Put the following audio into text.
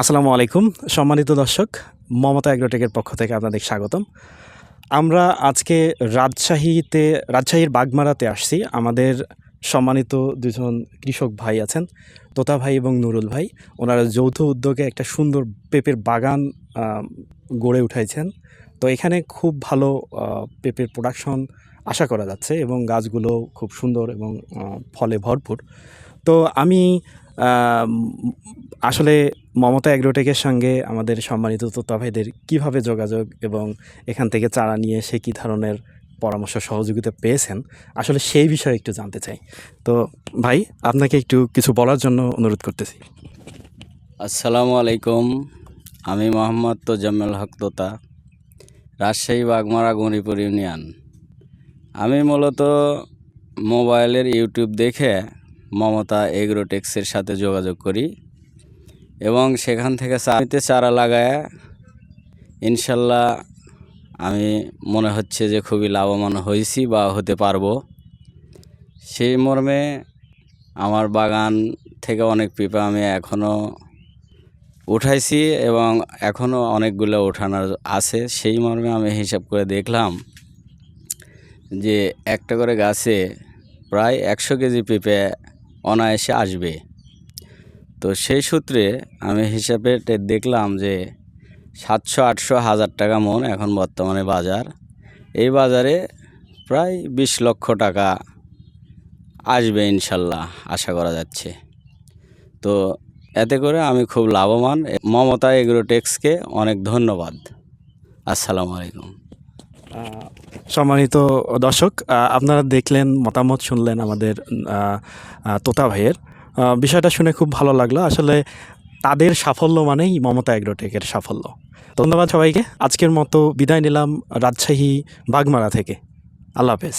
আসসালামু আলাইকুম। সম্মানিত দর্শক, মমতা অ্যাগ্রোটেকের পক্ষ থেকে আপনাদের স্বাগতম। আমরা আজকে রাজশাহীতে, রাজশাহীর বাগমারাতে আসছি। আমাদের সম্মানিত দুজন কৃষক ভাই আছেন, তোতা ভাই এবং নুরুল ভাই। ওনারা যৌথ উদ্যোগে একটা সুন্দর পেঁপের বাগান গড়ে উঠাইছেন তো এখানে খুব ভালো পেঁপের প্রোডাকশন আশা করা যাচ্ছে এবং গাছগুলো খুব সুন্দর এবং ফলে ভরপুর। তো আমি আসলে মমতা অ্যাগ্রোটেকের সঙ্গে আমাদের সম্মানিত তোতা ভাইদের কীভাবে যোগাযোগ এবং এখান থেকে চারা নিয়ে সে কী ধরনের পরামর্শ সহযোগিতা পেয়েছেন, আসলে সেই বিষয়ে একটু জানতে চাই। তো ভাই, আপনাকে একটু কিছু বলার জন্য অনুরোধ করতেছি। আসসালামু আলাইকুম, আমি মোহাম্মদ তোজাম্মেল হক তোতা, রাজশাহী বাগমারা গণিপুর ইউনিয়ন। আমি মূলত মোবাইলের ইউটিউব দেখে মমতা এগ্রোটেক্সের সাথে যোগাযোগ করি। এবং সেখান থেকে চারিতে চারা লাগায়। ইনশাল্লাহ আমি মনে হচ্ছে যে খুবই লাভবান হয়েছি বা হতে পারব। সেই মর্মে আমার বাগান থেকে অনেক পেঁপে আমি এখনও উঠাইছি এবং এখনও অনেকগুলো ওঠানোর আছে। সেই মর্মে আমি হিসাব করে দেখলাম যে একটা করে গাছে প্রায় একশো কেজি পেঁপে অনায়াসে আসবে। তো সেই সূত্রে আমি হিসাবে দেখলাম যে সাতশো, আটশো, হাজার টাকা মন এখন বর্তমানে বাজার। এই বাজারে প্রায় বিশ লক্ষ টাকা আসবে ইনশাল্লাহ, আশা করা যাচ্ছে। তো এতে করে আমি খুব লাভবান। মমতা এগ্রোটেক্সকে অনেক ধন্যবাদ। আসসালামু আলাইকুম। সম্মানিত দর্শক আপনারা দেখলেন, মতামত শুনলেন আমাদের তোতা ভাইয়ের। বিষয়টা শুনে খুব ভালো লাগল। আসলে তাদের সাফল্য মানেই মমতা অ্যাগ্রোটেকের সাফল্য। ধন্যবাদ সবাইকে। আজকের মতো বিদায় নিলাম রাজশাহী বাগমারা থেকে। আল্লাহ হাফেজ।